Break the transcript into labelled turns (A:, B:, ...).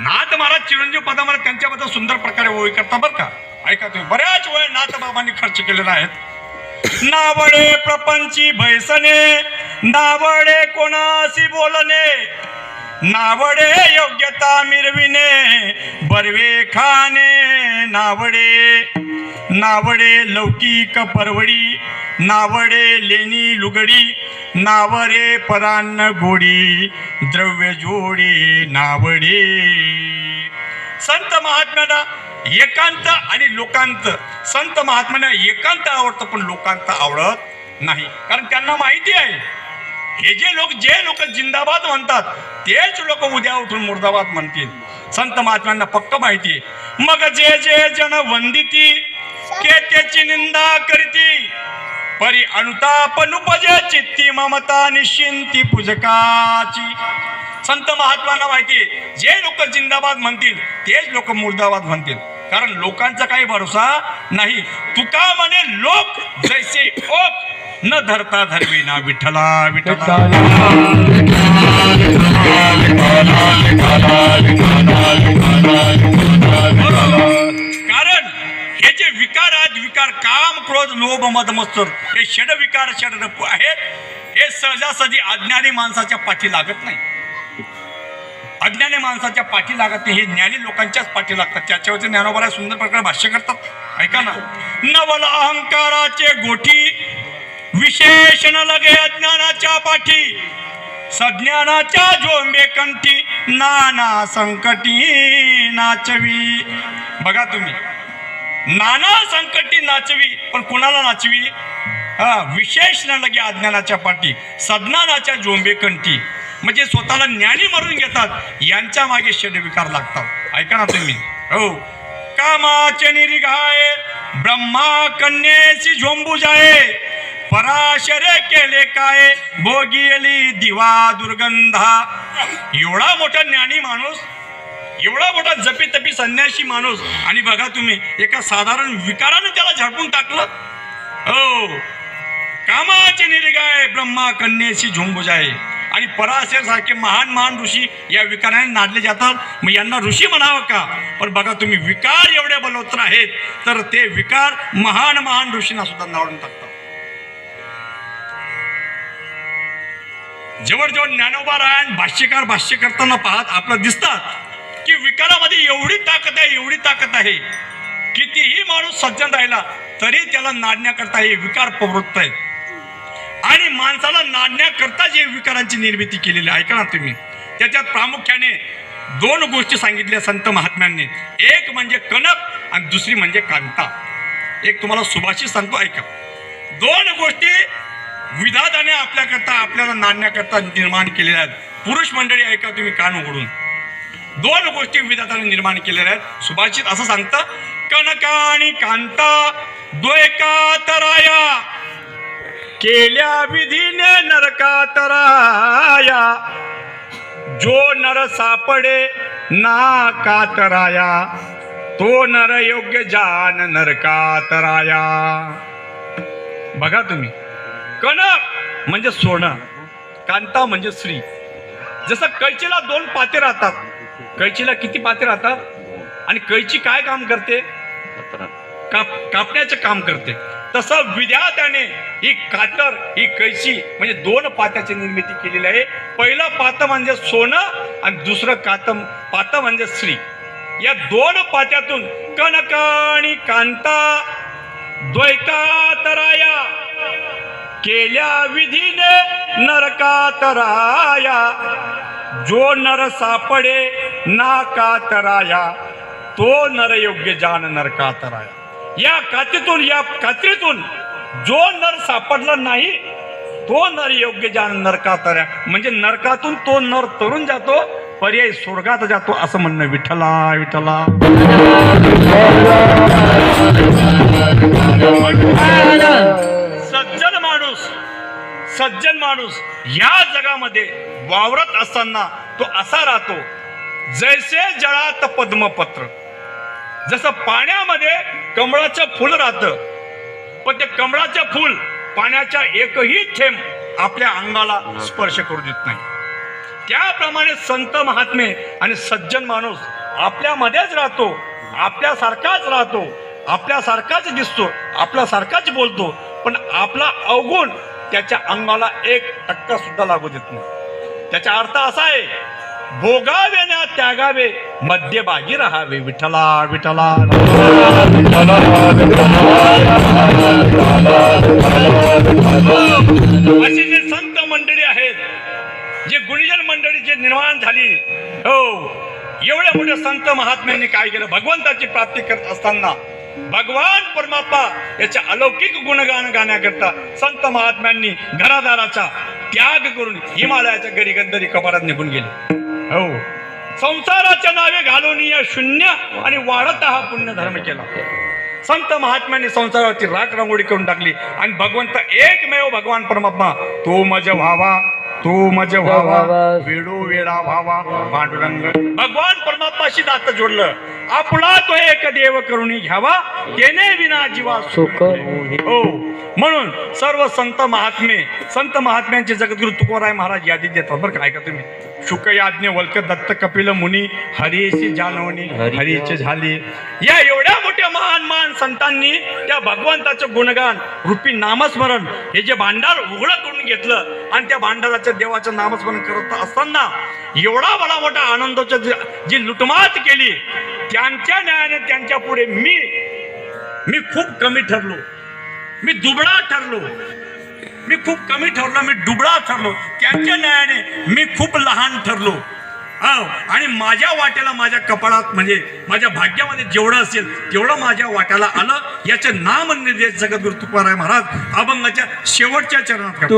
A: नाथ महाराज चिरंजीव पदामध्ये त्यांच्याबद्दल सुंदर प्रकारे ओळी करता बरं का? ऐका तुम्ही. बऱ्याच वेळ नाथ बाबांनी खर्च केलेला आहेत नावडे प्रपंची भैसने नावडे कोणाशी बोलणे नावडे योग्यता मिरविणे बरवे खाणे नावडे. नावडे लौकिक परवडी नावडे लेणी लुगडी. नावरे परान्न गोडी द्रव्य जोडी नावडे. संत महात्म्यांना एकांत आणि लोकांत. संत महात्म्यांना एकांत आवडतं पण लोकांत आवडत नाही. कारण त्यांना माहिती आहे हे जे लोक जे लोक जिंदाबाद म्हणतात तेच लोक उद्या उठून मुर्दाबाद म्हणतील. संत महात्म्यांना पक्क माहिती मग जे जे जन वंदिती के त्याची निंदा करीती परी अनुताप नुपजे चित्ती ममता निश्चिंती पूजकाची. संत महात्मांना माहिती जे लोक जिंदाबाद म्हणतील तेच लोक मुर्दाबाद म्हणतील. कारण लोकांचा काही भरोसा नाही. तुका म्हणे लोक जैसे ओक न धरता धरवी ना विठ्ठला विठ्ठला. कारण हे जे विकार अहंकार काम क्रोध लोभ मद मत्सर हे षड विकार षड आहेत. हे सहजासहजी अज्ञानी माणसाच्या पाठी लागत नाही. अज्ञानी माणसाच्या पाठी लागत नाही हे ज्ञानी लोकांच्याच पाठी लागतात. त्याच्यावरती ज्ञानोबाला सुंदर प्रकारे भाष्य करतात. ऐका ना. नवल अहंकाराचे गोठी विशेषण लगे अज्ञानाच्या पाठी. सज्ञानाच्या जोंबे कंठी नाना संकटी नाचवी. बघा तुम्ही. नाना संकटी नाचवी पण कुणाला नाचवी? हा विशेष न लगे अज्ञानाच्या पाठी सज्ञानाच्या जोंबेकंठी म्हणजे स्वतःला ज्ञानी मारून घेतात यांच्या मागे षडविकार लागतात. ऐका ना तुम्ही. हो. कामाचे निरिघाय ब्रह्मा कन्येशी झोंबू जाय. पराशरे केले काय भोगियली दिवा दुर्गंधा. एवढा मोठा ज्ञानी माणूस एवढा मोठा जपी तपी संन्याशी माणूस. आणि बघा तुम्ही एका साधारण विकाराने त्याला झडपून टाकलं. हो. कामाचे निरगाय ब्रह्मा कन्येशी झोंबुजाय. आहे आणि पराशर सारखे महान महान ऋषी या विकाराने नाडले जातात. मग यांना ऋषी म्हणावं का? पण बघा तुम्ही विकार एवढे बलवत्र आहेत तर ते विकार महान महान ऋषींना सुद्धा नावडून टाकतात. जवळजवळ ज्ञानोबा रायन भाष्यकार भाष्य करताना पाहत आपलं दिसतात की विकारामध्ये एवढी ताकद आहे एवढी ताकद आहे. कितीही माणूस सज्जन राहिला तरी त्याला नाडण्याकरता हे विकार प्रवृत्त आहे. आणि माणसाला नाडण्याकरता जे विकारांची निर्मिती केलेली आहे ऐका ना तुम्ही. त्याच्यात प्रामुख्याने दोन गोष्टी सांगितल्या संत महात्म्यांनी. एक म्हणजे कनक आणि दुसरी म्हणजे कांता. एक तुम्हाला सुभाषित सांगतो ऐका. दोन गोष्टी विधाताने आपल्याकरता आपल्याला नाडण्याकरता निर्माण केलेल्या आहेत. पुरुष मंडळी ऐका तुम्ही कान उघडून. दोन गोष्टी विधाताने निर्माण केलेल्या आहेत. सुभाषित असं सांगतं कनका आणि कांता द्वैका तराया केल्या विधीने नरका तराया जो नर सापडे ना कातराया तो नर योग्य जान नरकातराया. बघा तुम्ही. कनक म्हणजे सोनं कांता म्हणजे स्त्री जसं कैचेला दोन पाते राहतात कैचीला किती पाते राहतात? आणि कैची काय काम करते? काप कापण्याचं काम करते. तसं विद्यार्थ्याने ही कातर ही कैची म्हणजे दोन पात्याची निर्मिती केलेली आहे. पहिलं पात म्हणजे सोनं आणि दुसरं कातम पात म्हणजे स्त्री या दोन पात्यातून कनक आणि कांता द्वैकातराया केल्या विधीने नरकातराया. जो नर सापडे ना कातराया तो नर योग्य जान नरकातराया या कातीतून या कात्रीतून जो नर सापडला नाही तो नर योग्य जान नरकातऱ्या म्हणजे नरकातून तो नर तरुण जातो पर्याय स्वर्गात जातो असं म्हणणं विठ्ठला विठ्ठला. सज्जन माणूस सज्जन माणूस या जगामध्ये वावरत असताना तो असा राहतो जैसे जळात पद्मपत्र जसं पाण्यामध्ये कमळाचं फुल राहतं पण ते कमळाचं फुल पाण्याच्या एकही थेंब आपल्या अंगाला स्पर्श करू देत नाही. त्याप्रमाणे संत महात्मे आणि सज्जन माणूस आपल्यामध्येच राहतो आपल्यासारखाच राहतो आपल्यासारखाच दिसतो आपल्यासारखाच बोलतो पण आपला अवगुण त्याच्या अंगाला एक टक्का सुद्धा लागू देत नाही. त्याचा अर्थ असा आहे भोगावे ना त्यागावे मध्यभागी राहावे विठला विठला अशी जे संत मंडळी आहेत जे गुरुजन मंडळी जे निर्माण झाली हो एवढ्या मोठ्या संत महात्म्यांनी काय केलं? भगवंताची प्राप्ती करत असताना भगवान परमात्मा याच्या अलौकिक गुणगान गाण्याकरता संत महात्म्यांनी घरादाराचा त्याग करून हिमालयाच्या गरी गंधरी कपारात निघून गेले. हो. संसाराच्या नावे घालून या शून्य आणि वाढत हा पुण्य धर्म केला. संत महात्म्यांनी संसारावरती राख रांगोळी करून टाकली आणि भगवंत एकमेव भगवान परमात्मा तो मज व्हावा तो मज व्हावा वेडो वेडा व्हावा पांडुरंग भगवान परमात्माशी नातं जोडलं. आपला तो एक देव करून घ्यावा तेने विना जीवा
B: सुख
A: हो. म्हणून सर्व संत महात्मे संत महात्म्यांचे जगद्गुरु तुकोराय महाराज यादी देतात बरं काय का तुम्ही. शुक याज्ञ वल्क दत्त कपिल मुनी हरीची जानवणी
B: हरी-
A: हरीचे झाली. या एवढ्या मोठ्या महान महान संतांनी त्या भगवंताचं गुणगान रूपी नामस्मरण हे जे भांडार उघडं करून घेतलं आणि त्या भांडाराच्या देवाचं नामस्मरण करत असताना एवढा बडा मोठा आनंदाचं जे- जी लुटमात केली त्यांच्या न्यायाने त्यांच्या पुढे मी मी खूप कमी ठरलो. मी दुबळा ठरलो. मी खूप कमी ठरलो मी दुबळा ठरलो. त्यांच्या न्यायाने मी खूप लहान ठरलो. आणि माझ्या वाट्याला माझ्या कपाळात म्हणजे माझ्या भाग्यामध्ये जेवढं असेल तेवढं माझ्या वाट्याला आलं. याचं नाम निर्देश जगद्गुरु तुकाराय महाराज अभंगाच्या शेवटच्या चरणात करतात.